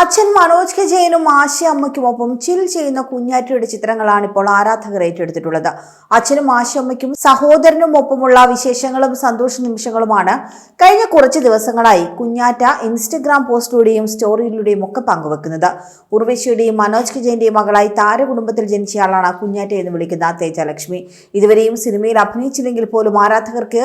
അച്ഛൻ മനോജ് കെ ജയനും ആശി അമ്മയ്ക്കുമൊപ്പം ചിൽ ചെയ്യുന്ന കുഞ്ഞാറ്റയുടെ ചിത്രങ്ങളാണ് ഇപ്പോൾ ആരാധകർ ഏറ്റെടുത്തിട്ടുള്ളത്. അച്ഛനും ആശ അമ്മയ്ക്കും സഹോദരനും ഒപ്പമുള്ള വിശേഷങ്ങളും സന്തോഷ നിമിഷങ്ങളുമാണ്. കഴിഞ്ഞ കുറച്ച് ദിവസങ്ങളായി കുഞ്ഞാറ്റ ഇൻസ്റ്റഗ്രാം പോസ്റ്റിലൂടെയും സ്റ്റോറിയിലൂടെയും ഒക്കെ പങ്കുവെക്കുന്നത്. ഉർവശിയുടെയും മനോജ് കെ ജയന്റെയും മകളായി താരകുടുംബത്തിൽ ജനിച്ചയാളാണ് കുഞ്ഞാറ്റ എന്ന് വിളിക്കുന്ന തേജലക്ഷ്മി. ഇതുവരെയും സിനിമയിൽ അഭിനയിച്ചില്ലെങ്കിൽ പോലും ആരാധകർക്ക്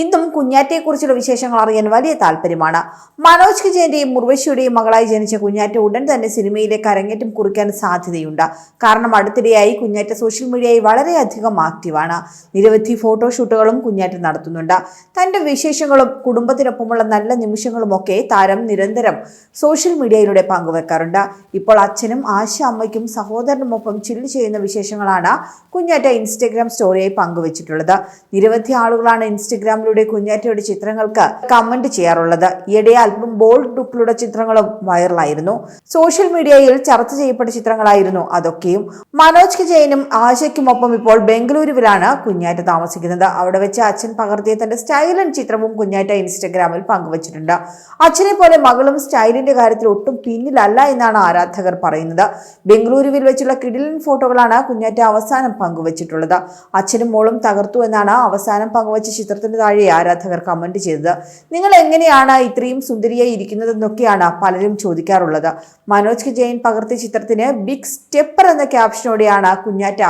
ഇന്നും കുഞ്ഞാറ്റയെക്കുറിച്ചുള്ള വിശേഷങ്ങൾ അറിയാൻ വലിയ താല്പര്യമാണ്. മനോജ് വിജയന്റെയും മുർവശിയുടെയും മകളായി ജനിച്ച കുഞ്ഞാറ്റ ഉടൻ തന്നെ സിനിമയിലേക്ക് അരങ്ങേറ്റം കുറിക്കാൻ സാധ്യതയുണ്ട്. കാരണം അടുത്തിടെയായി കുഞ്ഞാറ്റ സോഷ്യൽ മീഡിയയിൽ വളരെയധികം ആക്റ്റീവാണ്. നിരവധി ഫോട്ടോഷൂട്ടുകളും കുഞ്ഞാറ്റ നടത്തുന്നുണ്ട്. തന്റെ വിശേഷങ്ങളും കുടുംബത്തിനൊപ്പമുള്ള നല്ല നിമിഷങ്ങളുമൊക്കെ താരം നിരന്തരം സോഷ്യൽ മീഡിയയിലൂടെ പങ്കുവെക്കാറുണ്ട്. ഇപ്പോൾ അച്ഛനും ആശ അമ്മയ്ക്കും സഹോദരനുമൊപ്പം ചില്ല് ചെയ്യുന്ന വിശേഷങ്ങളാണ് കുഞ്ഞാറ്റ ഇൻസ്റ്റഗ്രാം സ്റ്റോറിയായി പങ്കുവച്ചിട്ടുള്ളത്. നിരവധി ആളുകളാണ് ഇൻസ്റ്റഗ്രാമിലൂടെ കുഞ്ഞാറ്റയുടെ ചിത്രങ്ങൾക്ക് കമന്റ് ചെയ്യാറുള്ളത്. ഈയിടെ അല്പം ബോൾഡ് ലുക്കിലുള്ള ചിത്രങ്ങളും വൈറലായിരുന്നു സോഷ്യൽ മീഡിയയിൽ ചർച്ച ചെയ്യപ്പെട്ട ചിത്രങ്ങളായിരുന്നു അതൊക്കെയും. മനോജ് ജയനും ആശയ്ക്കുമൊപ്പം ഇപ്പോൾ ബംഗളൂരുവിലാണ് കുഞ്ഞാറ്റ താമസിക്കുന്നത്. അവിടെ വെച്ച് അച്ഛൻ പകർത്തിയ തന്റെ സ്റ്റൈലൻ ചിത്രവും കുഞ്ഞാറ്റ ഇൻസ്റ്റഗ്രാമിൽ പങ്കുവച്ചിട്ടുണ്ട്. അച്ഛനെ പോലെ മകളും സ്റ്റൈലിന്റെ കാര്യത്തിൽ ഒട്ടും പിന്നിലല്ല എന്നാണ് ആരാധകർ പറയുന്നത്. ബംഗളൂരുവിൽ വെച്ചുള്ള കിടിലൻ ഫോട്ടോകളാണ് കുഞ്ഞാറ്റ അവസാനം പങ്കുവച്ചിട്ടുള്ളത്. അച്ഛനും മോളും തകർത്തു എന്നാണ് അവസാനം പങ്കുവച്ച ചിത്രത്തിന്റെ താഴെ ആരാധകർ കമന്റ് ചെയ്തത്. നിങ്ങൾ എങ്ങനെയാണ് ഇത്രയും സുന്ദരിയായി ഇരിക്കുന്നതെന്നൊക്കെയാണ് പലരും ചോദിക്കാറുള്ളത്. മനോജ് ജയൻ പകർത്തിയ ചിത്രത്തിന് ബിഗ് സ്റ്റെപ്പർ എന്ന ക്യാപ്ഷനോടെയാണ് കുഞ്ഞാറ്റ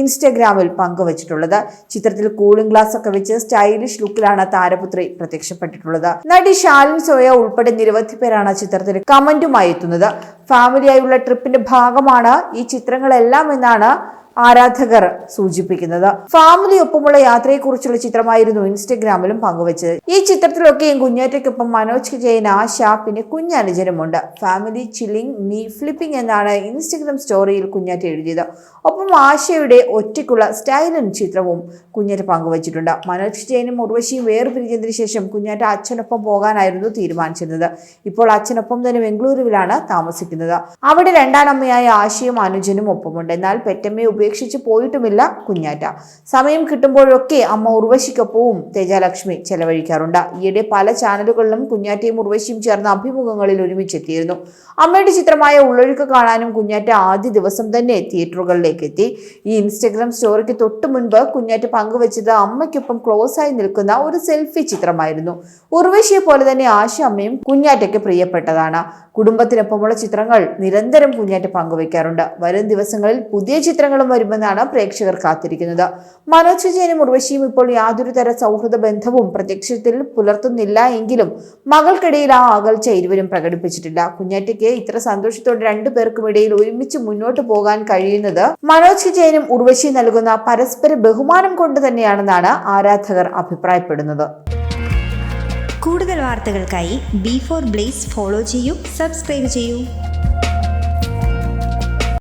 ഇൻസ്റ്റഗ്രാമിൽ പങ്കുവച്ചിട്ടുള്ളത്. ചിത്രത്തിൽ കൂളിംഗ് ഗ്ലാസ് ഒക്കെ വെച്ച് സ്റ്റൈലിഷ് ലുക്കിലാണ് താരപുത്രി പ്രത്യക്ഷപ്പെട്ടിട്ടുള്ളത്. നടി ഷാലിൻ സോയ ഉൾപ്പെടെ നിരവധി പേരാണ് ചിത്രത്തിൽ കമന്റുമായി എത്തുന്നത്. ഫാമിലിയായുള്ള ട്രിപ്പിന്റെ ഭാഗമാണ് ഈ ചിത്രങ്ങളെല്ലാം എന്നാണ് ആരാധകർ സൂചിപ്പിക്കുന്നത്. ഫാമിലി ഒപ്പമുള്ള യാത്രയെക്കുറിച്ചുള്ള ചിത്രമായിരുന്നു ഇൻസ്റ്റഗ്രാമിലും പങ്കുവച്ചത്. ഈ ചിത്രത്തിലൊക്കെയും കുഞ്ഞേറ്റയ്ക്കൊപ്പം മനോജ് ജയൻ ആശ പിന്നെ കുഞ്ഞനുജനുമുണ്ട്. ഫാമിലി ചില്ലിംഗ് മീ ഫ്ലിപ്പിംഗ് എന്നാണ് ഇൻസ്റ്റഗ്രാം സ്റ്റോറിയിൽ കുഞ്ഞേറ്റ എഴുതിയത്. ഒപ്പം ആശയുടെ ഒറ്റയ്ക്കുള്ള സ്റ്റൈലൻ ചിത്രവും കുഞ്ഞേറ്റ പങ്കുവച്ചിട്ടുണ്ട്. മനോജ് ജയനും ഉർവശിയും വേർപിരിഞ്ഞതിന് ശേഷം കുഞ്ഞേറ്റ അച്ഛനൊപ്പം പോകാനായിരുന്നു തീരുമാനിച്ചിരുന്നത്. ഇപ്പോൾ അച്ഛനൊപ്പം തന്നെ ബംഗളൂരുവിലാണ് താമസിക്കുന്നത്. അവിടെ രണ്ടാം അമ്മയായ ആശയും അനുജനും ഒപ്പമുണ്ട്. എന്നാൽ പെറ്റമ്മയെ ഉപേക്ഷിച്ച് പോയിട്ടുമില്ല കുഞ്ഞാറ്റ. സമയം കിട്ടുമ്പോഴൊക്കെ അമ്മ ഉർവശിക്കൊപ്പവും തേജാലക്ഷ്മി ചെലവഴിക്കാറുണ്ട്. ഈയിടെ പല ചാനലുകളിലും കുഞ്ഞാറ്റയും ഉർവശിയും ചേർന്ന അഭിമുഖങ്ങളിൽ ഒരുമിച്ചെത്തിയിരുന്നു. അമ്മയുടെ ചിത്രമായ ഉള്ളൊഴുക്ക് കാണാനും കുഞ്ഞാറ്റ ആദ്യ ദിവസം തന്നെ തിയേറ്ററുകളിലേക്ക് എത്തി. ഈ ഇൻസ്റ്റഗ്രാം സ്റ്റോറിക്ക് തൊട്ടു മുൻപ് കുഞ്ഞാറ്റ പങ്കുവച്ചത് അമ്മയ്ക്കൊപ്പം ക്ലോസ് ആയി നിൽക്കുന്ന ഒരു സെൽഫി ചിത്രമായിരുന്നു. ഉർവശിയെ പോലെ തന്നെ ആശ അമ്മയും കുഞ്ഞാറ്റയ്ക്ക് പ്രിയപ്പെട്ടതാണ്. കുടുംബത്തിനൊപ്പമുള്ള ചിത്രങ്ങൾ നിരന്തരം കുഞ്ഞാറ്റ പങ്കുവയ്ക്കാറുണ്ട്. വരും ദിവസങ്ങളിൽ പുതിയ ചിത്രങ്ങളും വരുമെന്നാണ് പ്രേക്ഷകർ കാത്തിരിക്കുന്നത്. മനോജ് വിജയനും ഉർവശിയും ഇപ്പോൾ യാതൊരു തര സൗഹൃദ ബന്ധവും പ്രത്യക്ഷത്തിൽ പുലർത്തുന്നില്ല എങ്കിലും മകൾക്കിടയിൽ ആ അകൽച്ച ഇരുവരും പ്രകടിപ്പിച്ചിട്ടില്ല. കുഞ്ഞാറ്റയ്ക്ക് ഇത്ര സന്തോഷത്തോടെ രണ്ടു പേർക്കും ഇടയിൽ ഒരുമിച്ച് മുന്നോട്ട് പോകാൻ കഴിയുന്നത് മനോജ് വിജയനും ഉർവശി നൽകുന്ന പരസ്പര ബഹുമാനം കൊണ്ട് തന്നെയാണെന്നാണ് ആരാധകർ അഭിപ്രായപ്പെടുന്നത്. കൂടുതൽ വാർത്തകൾക്കായി ബി ഫോർ ബ്ലേസ് ഫോളോ ചെയ്യൂ സബ്സ്ക്രൈബ് ചെയ്യൂ.